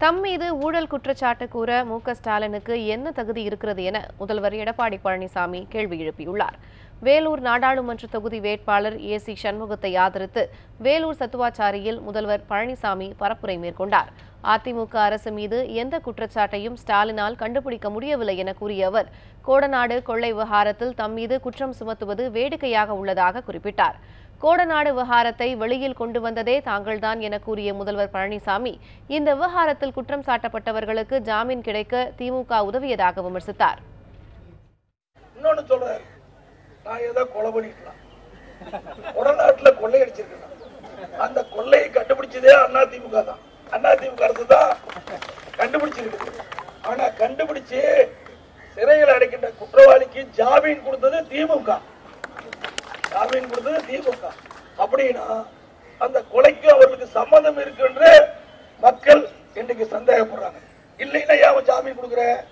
தம் மீது ஊழல் குற்றச்சாட்டு கூற மு ஸ்டாலினுக்கு என்ன தகுதி இருக்கிறது என முதல்வர் எடப்பாடி பழனிசாமி கேள்வி எழுப்பியுள்ளார். வேலூர் நாடாளுமன்ற தொகுதி வேட்பாளர் ஏ சி சண்முகத்தை ஆதரித்து வேலூர் சத்துவாச்சாரியில் முதல்வர் பழனிசாமி பரப்புரை மேற்கொண்டார். அதிமுக அரசு மீது எந்த குற்றச்சாட்டையும் ஸ்டாலினால் கண்டுபிடிக்க முடியவில்லை என கூறிய அவர் கோடநாடு கொள்ளை விவகாரத்தில் தம் மீது குற்றம் சுமத்துவது வேடிக்கையாக உள்ளதாக குறிப்பிட்டார். கோடநாடு விவகாரத்தை வெளியில் கொண்டு வந்ததே தாங்கள்தான் என கூறிய முதல்வர் பழனிசாமி இந்த விவகாரத்தில் குற்றம் சாட்டப்பட்டவர்களுக்கு ஜாமீன் கிடைக்க திமுக உதவியதாக விமர்சித்தார். இன்னொன்னு சொல்றாரு. நான் ஏதோ கொலை பண்ணிக்கலாம் உடநாட்டுல கொள்ளையடிச்சிருக்கேன் அந்த கொள்ளையை கண்டுபிடிச்சதே அண்ணா திமுக தான். அண்ணா திமுக அரசு தான் கண்டுபிடிச்சிருக்கு. ஆனா கண்டுபிடிச்சு சிறையில் அடைக்கின்ற குற்றவாளிக்கு ஜாமீன் கொடுத்தது திமுக. ஜாமீன் கொடுத்தது திமுக. அப்படின்னா அந்த கொலைக்கு அவர்களுக்கு சம்மந்தம் இருக்கு என்று மக்கள் இன்னைக்கு சந்தேகப்படுறாங்க. இல்லைன்னா ஏன் ஜாமீன் கொடுக்குற?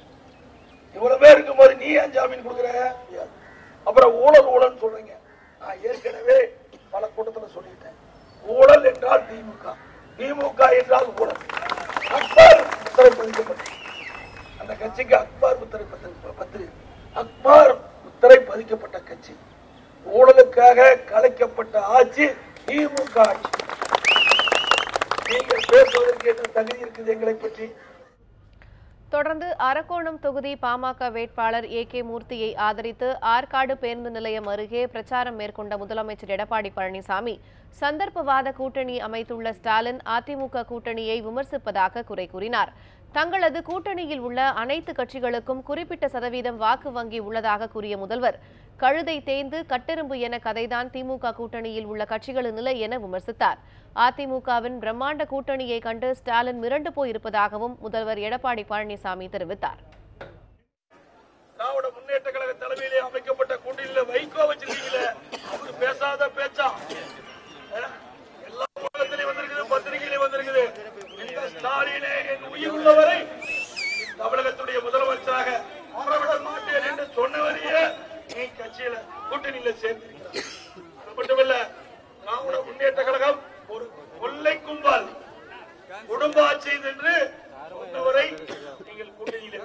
இவ்வளவு பேர் இருக்கும்போது நீ ஏன் ஜாமீன் கொடுக்குற? அப்புறம் ஊழல் ஊழல் சொல்றீங்க. நான் ஏற்கனவே பல கூட்டத்தில் சொல்லிட்டேன். ஊழல் என்றால் திமுக. திமுக என்றால் ஊழல். அக்பார் முத்திரை பதிக்கப்பட்டது. அந்த கட்சிக்கு அக்பார் புத்தரை பத்திரி- பத்திரி அக்பார் புத்தரை பதிக்கப்பட்ட கட்சி. ஊழலுக்காக கலைக்கப்பட்ட ஆட்சி திமுக ஆட்சி. நீங்கள் பேசுவதற்கு என்ன தகுதி இருக்குது எங்களை பற்றி? தொடர்ந்து அரக்கோணம் தொகுதி பாமக வேட்பாளர் ஏ கே மூர்த்தியை ஆதரித்து ஆற்காடு பேருந்து நிலையம் அருகே பிரச்சாரம் மேற்கொண்ட முதலமைச்சர் எடப்பாடி பழனிசாமி சந்தர்ப்பவாத கூட்டணி அமைத்துள்ள ஸ்டாலின் அதிமுக கூட்டணியை விமர்சிப்பதாக குறை கூறினார். தங்களது கூட்டணியில் உள்ள அனைத்து கட்சிகளுக்கும் குறிப்பிட்ட சதவீதம் வாக்கு வங்கி உள்ளதாக கூறிய முதல்வர் கழுதை தேய்ந்து கட்டெரும்பு என கதைதான் திமுக கூட்டணியில் உள்ள கட்சிகளின் நிலை என விமர்சித்தார். அதிமுகவின் பிரம்மாண்ட கூட்டணியை கண்டு ஸ்டாலின் மிரண்டு போயிருப்பதாகவும் முதல்வர் எடப்பாடி பழனிசாமி தெரிவித்தார். திராவிட முன்னேற்ற கழக தலைமையிலே அமைக்கப்பட்ட கூட்டணியில வைகோ வச்சிருக்கீங்களே பேசாத பேச்சா? உயிருள்ளவரை தமிழகத்துடைய முதலமைச்சராக போராட மாட்டேன் என்று சொன்னவரையே நீ கட்சியில கூட்டணியில சேர்ந்திருக்கிறார் அது மட்டுமல்ல திராவிட முன்னேற்ற கழகம் ஒரு கொள்ளை கும்பல் குடும்ப ஆட்சி என்று சொன்னவரை நீங்கள் கூட்டணியில்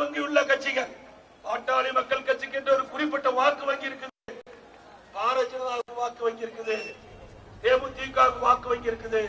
வங்கி உள்ள கட்சிகள். பாட்டாளி மக்கள் கட்சிக்கு என்று ஒரு குறிப்பிட்ட வாக்கு வங்கி இருக்குது பாரதிய ஜனதா வாக்கு வங்கி இருக்குது தேமுதிக வாக்கு வங்கி இருக்குது